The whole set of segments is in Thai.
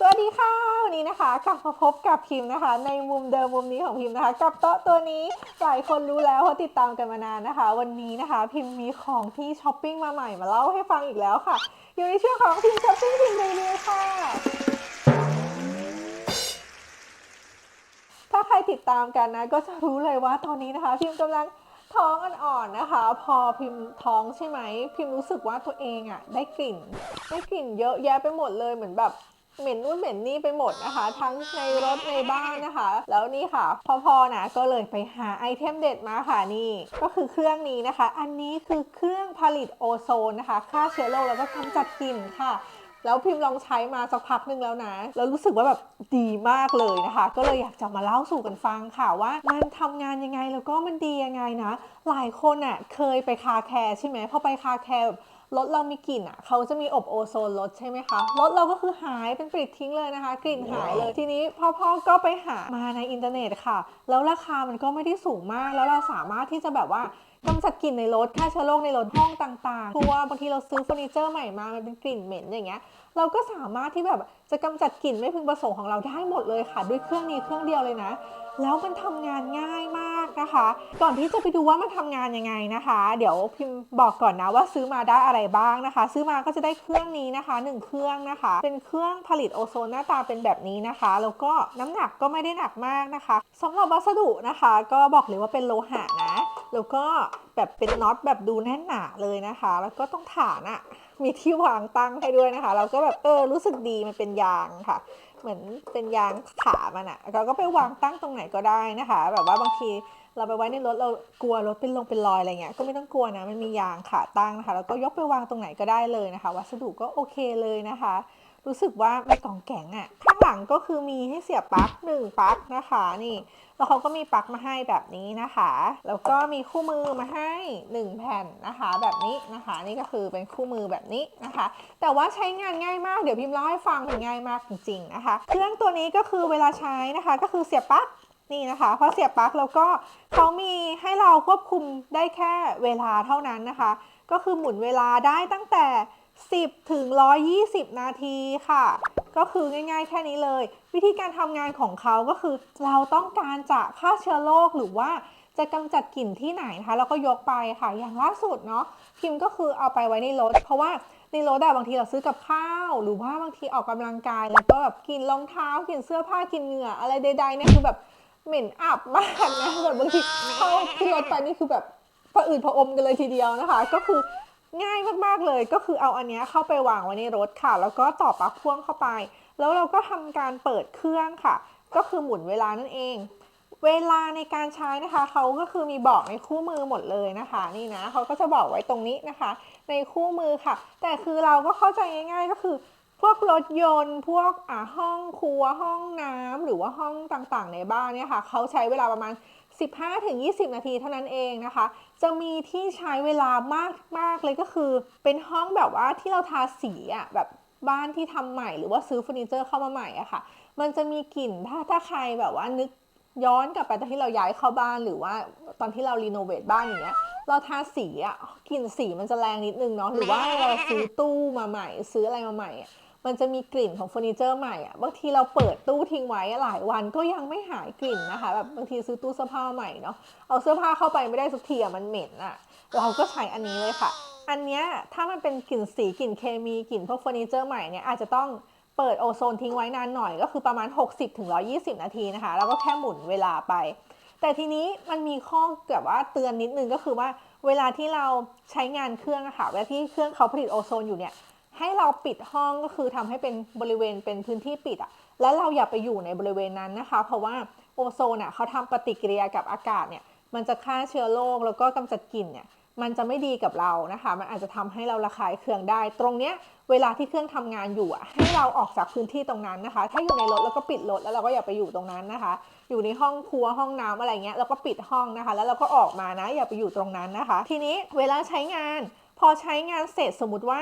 สวัสดีค่ะ วันนี้นะคะกลับมาพบกับพิมพ์นะคะ ในมุมเดิมมุมนี้ของพิมพ์นะคะกับโต๊ะตัวนี้หลายคนรู้แล้วเพราะติดตามกันมานานนะคะ วันนี้นะคะพิมพ์มีของที่ช้อปปิ้งมาใหม่มาเล่าให้ฟังอีกแล้วค่ะ อยู่ในช่วงของพิมพ์ช้อปปิ้งพิมพ์รีวิวค่ะถ้าใครติดตามกันนะ ก็จะรู้เลยว่าตอนนี้นะคะ พิมพ์กำลังท้องอ่อนๆนะคะ พอพิมพ์ท้องใช่ไหมพิมพ์รู้สึกว่าตัวเองอะได้กลิ่น ได้กลิ่นเยอะแยะไปหมดเลยเหมือนแบบ เหม็นนู่นเหม็นนี่ไปหมดนะคะ ทั้งในรถในบ้านนะคะ แล้วนี่ค่ะพอพอนะก็เลยไปหาไอเทมเด็ดมาค่ะนี่ก็คือเครื่องนี้นะคะ อันนี้คือเครื่องผลิตโอโซนนะคะฆ่าเชื้อโรคแล้วก็กำจัดกลิ่นค่ะแล้วพิมพ์ลองใช้มาสักพักหนึ่งแล้วนะ แล้วรู้สึกว่าแบบดีมากเลยนะคะ ก็เลยอยากจะมาเล่าสู่กันฟังค่ะว่า มันทำงานยังไงแล้วก็มันดียังไงนะ หลายคนอะเคยไปคาแคร์ใช่ไหมพอไปคาแคร์แบบ รถเรามีกลิ่นอะเขาจะมีอบโอโซนรถใช่ไหมคะรถเราก็คือหายเป็นปลิดทิ้งเลยนะคะ กลิ่นหายเลยทีนี้พ่อพ่อก็ไปหามาในอินเทอร์เน็ตค่ะ แล้วราคามันก็ไม่ได้สูงมาก แล้วเราสามารถที่จะแบบว่ากำจัดกลิ่นในรถฆ่าเชื้อโรคในรถห้องต่างๆครัวบางทีเราซื้อเฟอร์นิเจอร์ใหม่มา มันเป็นกลิ่นเหม็นอย่างเงี้ย เราก็สามารถที่แบบจะกำจัดกลิ่นไม่พึงประสงค์ของเราได้หมดเลยค่ะ ด้วยเครื่องนี้เครื่องเดียวเลยนะ แล้วมันทำงานง่ายมาก นะคะ ก่อนที่จะไปดูว่ามันทำงานยังไงนะคะ เดี๋ยวพิมพ์บอกก่อนนะว่าซื้อมาได้อะไรบ้างนะคะ ซื้อมาก็จะได้เครื่องนี้นะคะหนึ่งเครื่องนะคะ เป็นเครื่องผลิตโอโซนหน้าตาเป็นแบบนี้นะคะ แล้วก็น้ำหนักก็ไม่ได้หนักมากนะคะสำหรับวัสดุนะคะ ก็บอกเลยว่าเป็นโลหะนะ แล้วก็แบบเป็นน็อตแบบดูแน่นหนาเลยนะคะ แล้วก็ต้องฐานอะมีที่วางตั้งให้ด้วยนะคะ เราก็แบบเออรู้สึกดีมันเป็นยางค่ะ เหมือนเป็นยางขามันอะเราก็ไปวางตั้งตรงไหนก็ได้นะคะ แบบว่าบางที เราไปไว้ในรถเรากลัวรถเป็นลงเป็นรอยอะไรเงี้ยก็ไม่ต้องกลัวนะมันมียางขาตั้งนะคะแล้วก็ยกไปวางตรงไหนก็ได้เลยนะคะ วัสดุก็โอเคเลยนะคะ รู้สึกว่าไม่กล่องแข็งอะข้างหลังก็คือมีให้เสียบปลั๊กหนึ่งปลั๊กนะคะนี่แล้วเขาก็มีปลั๊กมาให้แบบนี้นะคะ แล้วก็มีคู่มือมาให้ 1 แผ่นนะคะ แบบนี้นะคะ นี่ก็คือเป็นคู่มือแบบนี้นะคะ แต่ว่าใช้งานง่ายมากเดี๋ยวพิมพ์เล่าให้ฟังง่ายมากจริงๆนะคะ เครื่องตัวนี้ก็คือเวลาใช้นะคะ ก็คือเสียบปลั๊ก นี่นะคะพอเสียบปลั๊กแล้วก็เขามีให้เราควบคุมได้แค่เวลาเท่านั้นนะคะ ก็คือหมุนเวลาได้ตั้งแต่ 10 ถึง 120 นาทีค่ะ ก็คือง่ายๆ แค่นี้เลย วิธีการทำงานของเขาก็คือ เราต้องการจะฆ่าเชื้อโรคหรือว่าจะกำจัดกลิ่นที่ไหนนะคะแล้วก็ยกไปค่ะอย่างล่าสุดเนาะพิมพ์ก็คือเอาไปไว้ในรถ เพราะว่าในรถอะบางทีเราซื้อกับข้าว หรือว่าบางทีออกกำลังกาย แล้วก็แบบกินรองเท้ากินเสื้อผ้ากินเหงื่ออะไรใดๆเนี่ยคือแบบ เหม็นอับมากนะแบบบางทีเข้าขึ้นรถไปนี่คือแบบผะอืดผะอมกันเลยทีเดียวนะคะ ก็คือง่ายมากๆเลยก็คือเอาอันเนี้ยเข้าไปวางไว้ในรถค่ะ แล้วก็ต่อปลั๊กพ่วงเข้าไป แล้วเราก็ทำการเปิดเครื่องค่ะ ก็คือหมุนเวลานั่นเอง เวลาในการใช้นะคะเขาก็คือมีบอกในคู่มือหมดเลยนะคะ นี่นะเขาก็จะบอกไว้ตรงนี้นะคะ ในคู่มือค่ะ แต่คือเราก็เข้าใจง่าย ๆ ก็คือ พวกรถยนต์ พวกอ่าห้องครัวห้องน้ำหรือว่าห้องต่างๆ ในบ้านเนี่ยค่ะเขาใช้เวลาประมาณ 15-20 นาทีเท่านั้นเองนะคะ จะมีที่ใช้เวลามากมากเลยก็คือ เป็นห้องแบบว่าที่เราทาสีอะแบบบ้านที่ทำใหม่หรือว่าซื้อเฟอร์นิเจอร์เข้ามาใหม่อะค่ะ มันจะมีกลิ่นถ้าถ้าใครแบบว่านึกย้อนกลับไปตอนที่เราย้ายเข้าบ้านหรือว่าตอนที่เรารีโนเวทบ้านอย่างเงี้ยเราทาสีอะกลิ่นสีมันจะแรงนิดนึงเนาะหรือว่าเราซื้อตู้มาใหม่ ซื้ออะไรมาใหม่อะ มันจะมีกลิ่นของเฟอร์นิเจอร์ใหม่อะบางทีเราเปิดตู้ทิ้งไว้หลายวันก็ยังไม่หายกลิ่นนะคะแบบบางทีซื้อตู้เสื้อผ้าใหม่เนาะเอาเสื้อผ้าเข้าไปไม่ได้สักทีอะมันเหม็นอะเราก็ใช้อันนี้เลยค่ะ อันเนี้ยถ้ามันเป็นกลิ่นสีกลิ่นเคมีกลิ่นพวกเฟอร์นิเจอร์ใหม่เนี่ยอาจจะต้องเปิดโอโซนทิ้งไว้นานหน่อยก็คือประมาณ 60-120 นาทีนะคะ แล้วก็แค่หมุนเวลาไป แต่ทีนี้มันมีข้อแบบว่าเตือนนิดนึงก็คือว่าเวลาที่เราใช้งานเครื่องอะค่ะเวลาที่เครื่องเขาผลิตโอโซนอยู่เนี่ย ให้เราปิดห้องก็คือทำให้เป็นบริเวณเป็นพื้นที่ปิดอะแล้วเราอย่าไปอยู่ในบริเวณนั้นนะคะ เพราะว่าโอโซนอะเขาทำปฏิกิริยากับอากาศเนี่ยมันจะฆ่าเชื้อโรคแล้วก็กำจัดกลิ่นเนี่ยมันจะไม่ดีกับเรานะคะ มันอาจจะทำให้เราระคายเคืองได้ ตรงเนี้ยเวลาที่เครื่องทำงานอยู่อะให้เราออกจากพื้นที่ตรงนั้นนะคะ ถ้าอยู่ในรถแล้วก็ปิดรถแล้วเราก็อย่าไปอยู่ตรงนั้นนะคะ อยู่ในห้องครัวห้องน้ำอะไรเงี้ยแล้วก็ปิดห้องนะคะ แล้วเราก็ออกมานะอย่าไปอยู่ตรงนั้นนะคะ ทีนี้เวลาใช้งาน พอใช้งานเสร็จสมมติว่า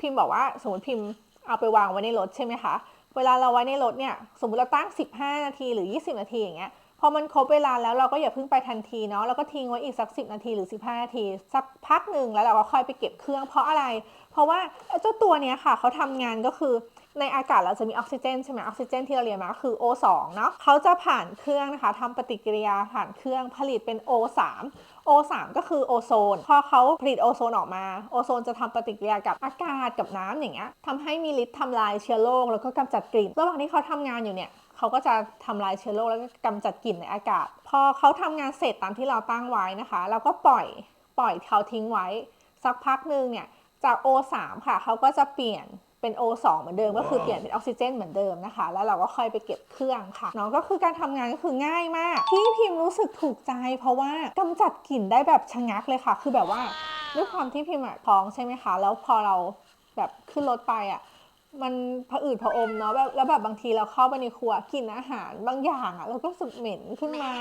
พิมพ์บอกว่าสมมติพิมพ์เอาไปวางไว้ในรถใช่ไหมคะ เวลาเราไว้ในรถเนี่ยสมมติเราตั้ง 15 นาทีหรือ 20 นาทีอย่างเงี้ยพอมันครบเวลาแล้วเราก็อย่าเพิ่งไปทันทีเนาะเราก็ทิ้งไว้อีกสัก 10 นาทีหรือ 15 นาที สักพักหนึ่งแล้วเราก็ค่อยไปเก็บเครื่องเพราะอะไร เพราะว่าเจ้าตัวเนี้ยค่ะเขาทำงานก็คือ ในอากาศเราจะมีออกซิเจนใช่ไหมออกซิเจนที่เราเรียนมาคือ O2 เนาะเขาจะผ่านเครื่องนะคะทำปฏิกิริยาผ่านเครื่องผลิตเป็น O3 O3 ก็คือโอโซน พอเขาผลิตโอโซนออกมา โอโซนจะทำปฏิกิริยากับอากาศกับน้ำอย่างเงี้ยทำให้มีฤทธิ์ทำลายเชื้อโรคแล้วก็กำจัดกลิ่น ระหว่างที่เขาทำงานอยู่เนี่ยเขาก็จะทำลายเชื้อโรคแล้วก็กำจัดกลิ่นในอากาศ พอเขาทำงานเสร็จตามที่เราตั้งไว้นะคะ เราก็ปล่อยปล่อยเขาทิ้งไว้ สักพักหนึ่งเนี่ยจาก O3 ค่ะเขาก็จะเปลี่ยน เป็น O2 เหมือนเดิมก็คือเปลี่ยนเป็นออกซิเจนเหมือนเดิมนะคะ แล้วเราก็ค่อยไปเก็บเครื่องค่ะเนาะก็คือการทำงานก็คือง่ายมาก ที่พิมพ์รู้สึกถูกใจ เพราะว่ากำจัดกลิ่นได้แบบชะงักเลยค่ะ คือแบบว่าด้วยความที่พิมพ์อะท้องใช่ไหมคะ แล้วพอเราแบบขึ้นรถไปอะมันผะอืดผะอมเนาะแบบแล้วแบบบางทีเราเข้าไปในครัวกลิ่นอาหารบางอย่างอะเราก็รู้สึกเหม็นขึ้นมา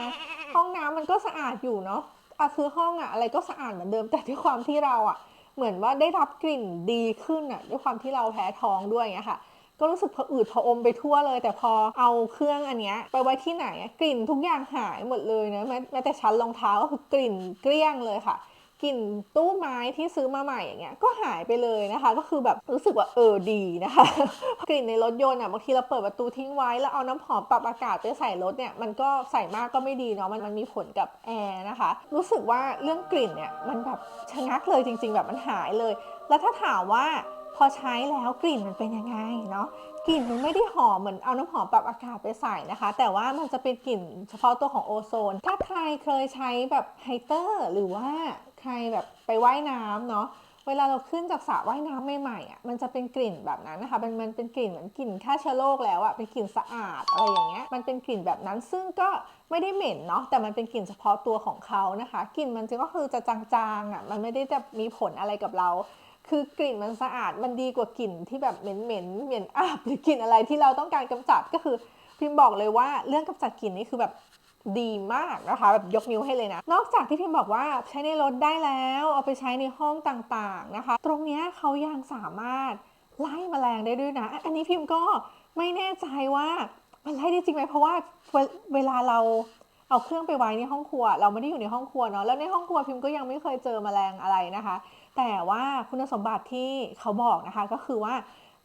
ห้องน้ำมันก็สะอาดอยู่เนาะอะคือห้องอะอะไรก็สะอาดเหมือนเดิมแต่ด้วยความที่เราอะ เหมือนว่าได้รับกลิ่นดีขึ้นอะด้วยความที่เราแพ้ท้องด้วยอย่างเงี้ยค่ะก็รู้สึกผะอืดผะอมไปทั่วเลย แต่พอเอาเครื่องอันเนี้ยไปไว้ที่ไหนกลิ่นทุกอย่างหายหมดเลยนะแม้แม้แต่ชั้นรองเท้าก็คือกลิ่นเกลี้ยงเลยค่ะ กลิ่นตู้ไม้ที่ซื้อมาใหม่อย่างเงี้ยก็หายไปเลยนะคะ ก็คือแบบรู้สึกว่าเออดีนะคะ กลิ่นในรถยนต์อะบางทีเราเปิดประตูทิ้งไว้แล้วเอาน้ำหอมปรับอากาศไปใส่รถเนี่ยมันก็ใส่มากก็ไม่ดีเนาะมันมันมีผลกับแอร์นะคะ รู้สึกว่าเรื่องกลิ่นเนี่ยมันแบบชะงักเลยจริง ๆ แบบมันหายเลย แล้วถ้าถามว่าพอใช้แล้วกลิ่นมันเป็นยังไงเนาะ กลิ่นมันไม่ได้หอมเหมือนเอาน้ำหอมปรับอากาศไปใส่นะคะ แต่ว่ามันจะเป็นกลิ่นเฉพาะตัวของโอโซน ถ้าใครเคยใช้แบบไฮเตอร์หรือว่าใครแบบไปว่ายน้ำเนาะเวลาเราขึ้นจากสระว่ายน้ำใหม่ๆอะมันจะเป็นกลิ่นแบบนั้นนะคะมันมันเป็นกลิ่นเหมือนกลิ่นฆ่าเชื้อโรคแล้วอะเป็นกลิ่นสะอาดอะไรอย่างเงี้ยมันเป็นกลิ่นแบบนั้นซึ่งก็ไม่ได้เหม็นเนาะแต่มันเป็นกลิ่นเฉพาะตัวของเขานะคะกลิ่นมันจะก็คือจะจางๆอะมันไม่ได้จะมีผลอะไรกับเรา คือกลิ่นมันสะอาดมันดีกว่ากลิ่นที่แบบเหม็นเหม็นๆเหม็นอับหรือกลิ่นอะไรที่เราต้องการกำจัดก็คือ พิมพ์บอกเลยว่าเรื่องกำจัดกลิ่นนี่คือแบบดีมากนะคะแบบยกนิ้วให้เลยนะ นอกจากที่พิมพ์บอกว่าใช้ในรถได้แล้ว เอาไปใช้ในห้องต่างๆนะคะ ตรงนี้เขายังสามารถไล่แมลงได้ด้วยนะ อันนี้พิมพ์ก็ไม่แน่ใจว่ามันไล่ได้จริงไหมเพราะว่าเวเวลาเราเอาเครื่องไปไว้ในห้องครัว เราไม่ได้อยู่ในห้องครัวเนาะแล้วในห้องครัวพิมพ์ก็ยังไม่เคยเจอแมลงอะไรนะคะ แต่ว่าคุณสมบัติที่เขาบอกนะคะก็คือว่า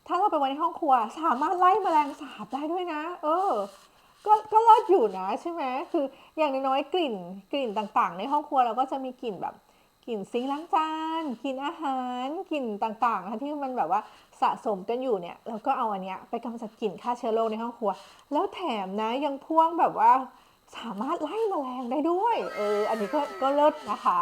ถ้าเราไปไว้ในห้องครัว สามารถไล่แมลงสาบได้ด้วยนะ เออ ก็ก็เลิศอยู่นะใช่ไหมคืออย่างน้อยๆกลิ่นกลิ่นต่างๆ ในห้องครัวเราก็จะมีกลิ่นแบบกลิ่นซิงล้างจานกลิ่นอาหารกลิ่นต่างๆนะที่มันแบบว่าสะสมกันอยู่เนี่ยเราก็เอาอันเนี้ยไปกำจัดกลิ่นฆ่าเชื้อโรคในห้องครัว แล้วแถมนะยังพ่วงแบบว่าสามารถไล่แมลงได้ด้วย เออ อันนี้ก็ก็เลิศนะคะ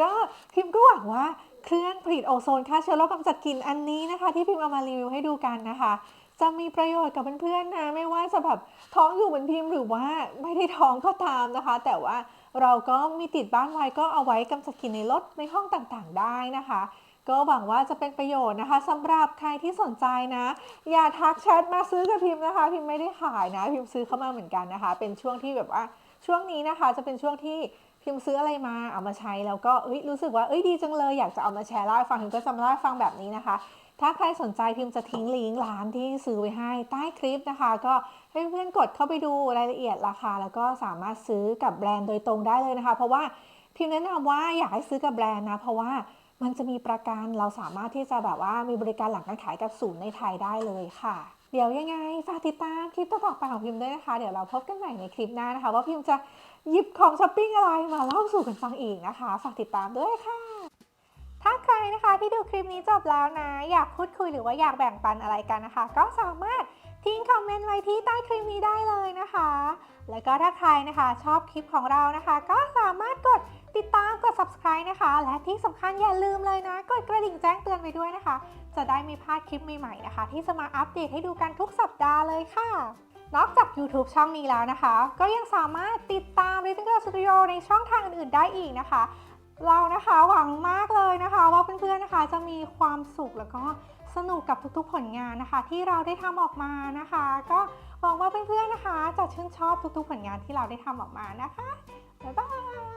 ก็พิมพ์ก็หวังว่า เครื่องผลิตโอโซนฆ่าเชื้อโรคกำจัดกลิ่นอันนี้นะคะ ที่พิมพ์เอามารีวิวให้ดูกันนะคะ จะมีประโยชน์กับเพื่อนๆนะไม่ว่าจะแบบท้องอยู่เหมือนพิมพ์หรือว่าไม่ได้ท้องก็ตามนะคะ แต่ว่าเราก็มีติดบ้านไว้ก็เอาไว้กำจัดกลิ่นในรถในห้องต่างๆ ได้นะคะก็หวังว่าจะเป็นประโยชน์นะคะสำหรับใครที่สนใจนะ อย่าทักแชทมาซื้อกับพิมพ์นะคะ พิมพ์ไม่ได้ขายนะ พิมพ์ซื้อเข้ามาเหมือนกันนะคะ เป็นช่วงที่แบบว่าช่วงนี้นะคะ จะเป็นช่วงที่ พิมพ์ซื้ออะไรมาเอามาใช้แล้วก็เอ้ยรู้สึกว่าเอ้ยดีจังเลยอยากจะเอามาแชร์เล่าให้ฟังพิมก็จะมาเล่าให้ฟังแบบนี้นะคะ ถ้าใครสนใจพิมพ์จะทิ้งลิงก์ร้านที่ซื้อไว้ให้ใต้คลิปนะคะ ก็ให้เพื่อนกดเข้าไปดูรายละเอียดราคา แล้วก็สามารถซื้อกับแบรนด์โดยตรงได้เลยนะคะ เพราะว่าพิมพ์แนะนำว่าอยากให้ซื้อกับแบรนด์นะเพราะว่า มันจะมีประกันเราสามารถที่จะแบบว่ามีบริการหลังการขายกับศูนย์ในไทยได้เลยค่ะ เดี๋ยวยังไงฝากติดตามคลิปต่อไปของพิมพ์ด้วยนะคะ เดี๋ยวเราพบกันใหม่ในคลิปหน้านะคะ ว่าพิมพ์จะหยิบของช้อปปิ้งอะไรมาเล่าสู่กันฟังอีกนะคะ ฝากติดตามด้วยค่ะ ถ้าใครนะคะที่ดูคลิปนี้จบแล้วนะ อยากพูดคุยหรือว่าอยากแบ่งปันอะไรกันนะคะ ก็สามารถทิ้งคอมเมนต์ไว้ที่ใต้คลิปนี้ได้เลยนะคะ แล้วก็ถ้าใครนะคะชอบคลิปของเรานะคะ ก็สามารถกดติดตามกด subscribe นะคะ และที่สำคัญอย่าลืมเลยนะ กดกระดิ่งแจ้งเตือนไว้ด้วยนะคะ จะได้ไม่พลาดคลิปใหม่ๆนะคะ ที่จะมาอัปเดตให้ดูกันทุกสัปดาห์เลยค่ะ นอกจาก YouTube ช่องนี้แล้วนะคะ ก็ยังสามารถติดตาม Living Girl Studio ในช่องทางอื่นๆได้อีกนะคะ เรานะคะหวังมากเลยนะคะ ว่าเพื่อนๆนะคะจะมีความสุขแล้วก็สนุกกับทุกๆผลงานนะคะ ที่เราได้ทำออกมานะคะ ก็ หวังว่าเพื่อนๆนะคะ จะชื่นชอบทุกๆผลงานที่เราได้ทำออกมานะคะ บ๊ายบาย